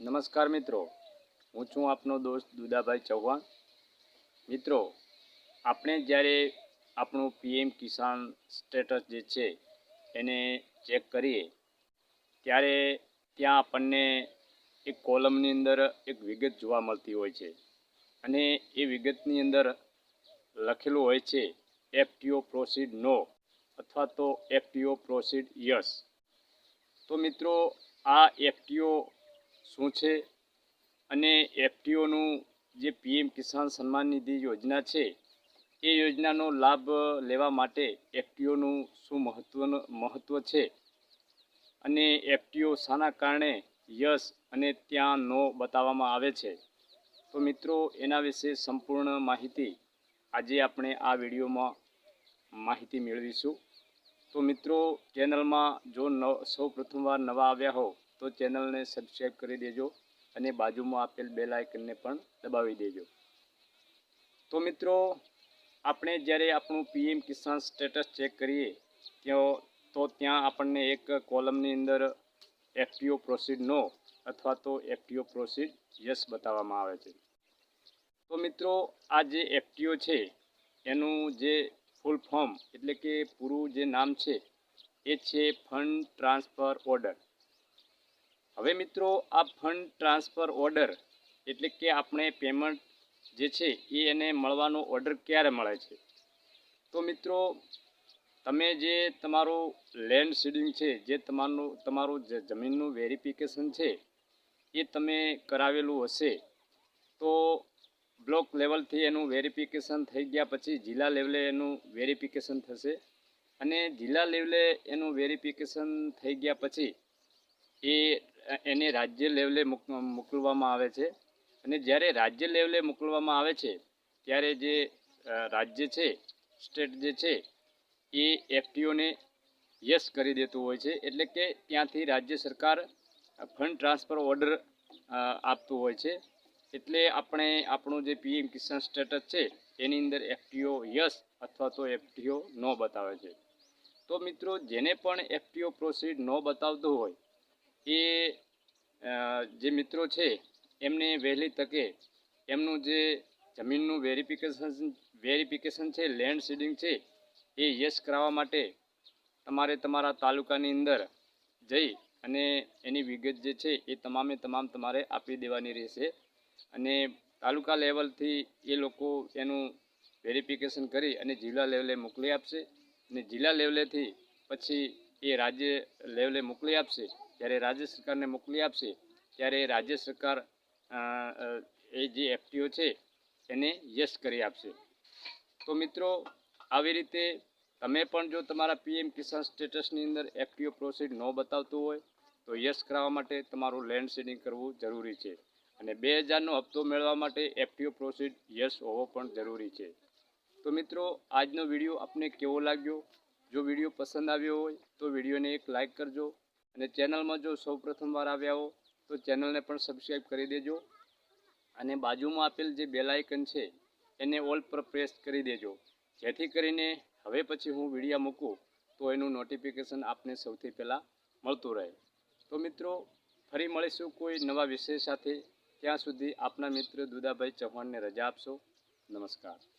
નમસ્કાર મિત્રો. હું છું આપનો દોસ્ત દુદાભાઈ ચૌહાણ. મિત્રો, આપણે જ્યારે આપણું પીએમ કિસાન સ્ટેટસ જે છે એને ચેક કરીએ, ત્યારે ત્યાં આપણને એક કોલમની અંદર એક વિગત જોવા મળતી હોય છે. અને એ વિગતની અંદર લખેલું હોય છે એફટીઓ પ્રોસીડ નો અથવા તો એફટીઓ પ્રોસીડ યસ તો મિત્રો, આ એફટીઓ શું છે? અને એફટીઓનું જે પીએમ કિસાન સન્માન નિધિ યોજના છે, એ યોજનાનો લાભ લેવા માટે એફટીઓનું શું મહત્વનું મહત્ત્વ છે? અને એફટીઓ શાના કારણે યસ અને ત્યાં નો બતાવવામાં આવે છે. તો મિત્રો, એના વિશે સંપૂર્ણ માહિતી આજે આપણે આ વિડીયોમાં માહિતી મેળવીશું. તો મિત્રો, ચેનલમાં જો સૌ પ્રથમવાર નવા આવ્યા હો તો ચેનલને સબસ્ક્રાઈબ કરી દેજો અને બાજુમાં આપેલ બેલ આઇકનને પણ દબાવી દેજો. તો મિત્રો, આપણે જ્યારે આપણું પીએમ કિસાન સ્ટેટસ ચેક કરીએ ત્યાં તો ત્યાં આપણને એક કોલમની અંદર એફટીઓ પ્રોસીડ નો અથવા તો એફટીઓ પ્રોસીડ યસ બતાવવામાં આવે છે. તો મિત્રો, આ જે એફટીઓ છે, એનું જે ફૂલ ફોર્મ એટલે કે પૂરું જે નામ છે, એ છે ફંડ ટ્રાન્સફર ઓર્ડર હવે મિત્રો, આ ફંડ ટ્રાન્સફર ઓર્ડર એટલે કે આપણે પેમેન્ટ જે છે, એ એને મળવાનો ઓર્ડર ક્યારે મળે છે? તો મિત્રો, તમે જે તમારું લેન્ડ સીડિંગ છે, જે તમારું તમારું જે જમીનનું વેરિફિકેશન છે, એ તમે કરાવેલું હશે, તો બ્લોક લેવલથી એનું વેરિફિકેશન થઈ ગયા પછી જિલ્લા લેવલે એનું વેરિફિકેશન થશે અને જિલ્લા લેવલે એનું વેરિફિકેશન થઈ ગયા પછી એ એને રાજ્ય લેવલે મોકલવામાં આવે છે. અને જ્યારે રાજ્ય લેવલે મોકલવામાં આવે છે, ત્યારે જે રાજ્ય છે, સ્ટેટ જે છે, એ એફટીઓને યસ કરી દેતું હોય છે. એટલે કે ત્યાંથી રાજ્ય સરકાર ફંડ ટ્રાન્સફર ઓર્ડર આપતું હોય છે. એટલે આપણે આપણું જે પીએમ કિસાન સ્ટેટસ છે, એની અંદર એફટીઓ યસ અથવા તો એફટીઓ નો બતાવે છે. તો મિત્રો, જેને પણ એફટીઓ પ્રોસીડ નો બતાવતું હોય એ જે મિત્રો છે, એમને વહેલી તકે એમનું જે જમીનનું વેરિફિકેશન વેરિફિકેશન છે લેન્ડ સીડિંગ છે, એ યસ કરાવવા માટે તમારે તમારા તાલુકાની અંદર જઈ અને એની વિગત જે છે, એ તમામે તમામ તમારે આપી દેવાની રહેશે. અને તાલુકા લેવલથી એ લોકો એનું વેરિફિકેશન કરી અને જિલ્લા લેવલે મોકલી આપશે. અને જિલ્લા લેવલેથી પછી એ રાજ્ય લેવલે મોકલી આપશે. જ્યારે રાજ્ય સરકારને મોકલી આપશે, ત્યારે રાજ્ય સરકાર એ જે એફટીઓ છે, એને યસ કરી આપશે. તો મિત્રો, આવી રીતે તમે પણ જો તમારા પીએમ કિસાન સ્ટેટસની અંદર એફટીઓ પ્રોસીડ ન બતાવતું હોય, તો યસ કરાવવા માટે તમારું લેન્ડ સેડિંગ કરવું જરૂરી છે. અને બે હજારનો હપ્તો મેળવવા માટે એફટીઓ પ્રોસીડ યસ હોવો પણ જરૂરી છે. તો મિત્રો, આજનો વીડિયો આપને કેવો લાગ્યો? જો વીડિયો પસંદ આવ્યો હોય, તો વિડીયોને એક લાઇક કરજો. અને ચેનલમાં જો સૌ પ્રથમવાર આવ્યા હો, તો ચેનલને પણ સબસ્ક્રાઈબ કરી દેજો. અને બાજુમાં આપેલ જે બેલ છે, એને ઓલ પર પ્રેસ કરી દેજો. જેથી કરીને હવે પછી હું વીડિયો મૂકું, તો એનું નોટિફિકેશન આપને સૌથી પહેલાં મળતું રહે. તો મિત્રો, ફરી મળીશું કોઈ નવા વિષય સાથે. ત્યાં સુધી આપના મિત્ર દુદાભાઈ ચૌહાણને રજા આપશો. નમસ્કાર.